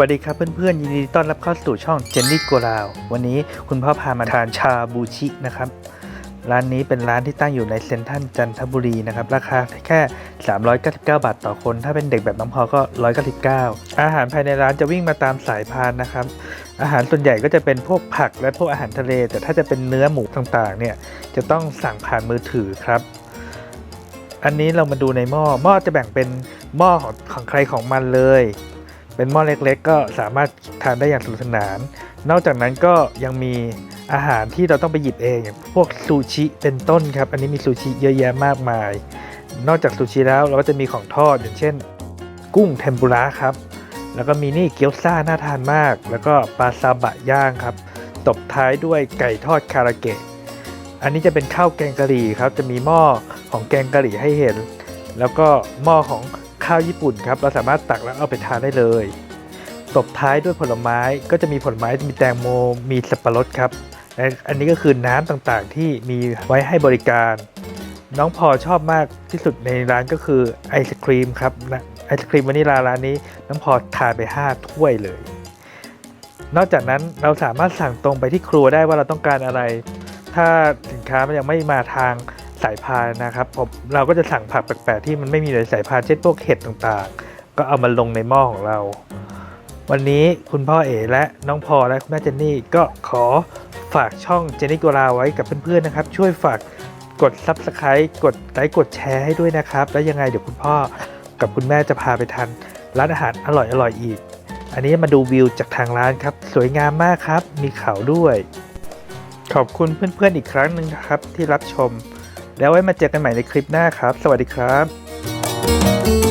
วัสดีครับเพื่อนๆ ยินดีต้อนรับเข้าสู่ช่องเจนนี่โกลาว วันนี้คุณพ่อพามาทานชาบูชินะครับ ร้านนี้เป็นร้านที่ตั้งอยู่ในเซ็นทรัลจันทบุรีนะครับ ราคาแค่ 399 บาทต่อคน ถ้าเป็นเด็กแบบน้องพอก็ 199 อาหารภายในร้านจะวิ่งมาตามสายพานนะครับ อาหารส่วนใหญ่ก็จะเป็นพวกผักและพวกอาหารทะเล แต่ถ้าจะเป็นเนื้อหมูต่างๆ เนี่ยจะต้องสั่งผ่านมือถือครับ อันนี้เรามาดูในหม้อ หม้อจะแบ่งเป็นหม้อของของใครของมันเลย เป็นหม้อเล็กๆ ก็สามารถทานได้อย่างสนุกสนาน นอกจากนั้นก็ยังมีอาหารที่เราต้องไปหยิบเองอย่างพวกซูชิเป็นต้นครับ อันนี้มีซูชิเยอะแยะมากมาย นอกจากซูชิแล้วเราก็จะมีของทอดอย่างเช่น กุ้งเทมปุระครับ แล้วก็มีนี่เกี๊ยวซ่าน่าทานมาก แล้วก็ปลาซาบะย่างครับ ตบท้ายด้วยไก่ทอดคาราเกะ อันนี้จะเป็นข้าวแกงกะหรี่ครับ จะมีหม้อของแกงกะหรี่ให้เห็น แล้วก็หม้อของ ข้าวญี่ปุ่นครับเราสามารถตักแล้วเอาไปทานได้เลย ตบท้ายด้วยผลไม้ก็จะมีผลไม้มีแตงโม มีสับปะรดครับ อันนี้ก็คือน้ำต่างๆที่มีไว้ให้บริการ น้องพอชอบมากที่สุดในร้านก็คือไอศครีมครับนะไอศครีมวานิลาร้านนี้น้องพอทานไป 5 ถ้วยเลย นอกจากนั้นเราสามารถสั่งตรงไปที่ครัวได้ว่าเราต้องการอะไร ถ้าสินค้ามันยังไม่มาทาง สายพานนะครับผมเราก็จะสั่งผักแปลกๆที่มันไม่มีในสายพานเช่นพวกเห็ดต่างๆ ก็เอามาลงในหม้อของเรา วันนี้คุณพ่อเอ๋และน้องพอและคุณแม่เจนนี่ก็ขอฝากช่องเจนนี่โกลาไว้กับเพื่อนๆนะครับ ช่วยฝากกด Subscribe กดไลค์กดแชร์ให้ด้วยนะครับ แล้วยังไงเดี๋ยวคุณพ่อกับคุณแม่จะพาไปทานร้านอาหารอร่อยๆอีก อันนี้มาดูวิวจากทางร้านครับ สวยงามมากครับ มีเขาด้วย ขอบคุณเพื่อนๆอีกครั้งหนึ่งนะครับที่รับชม แล้วไว้มาเจอกันใหม่ในคลิปหน้าครับ สวัสดีครับ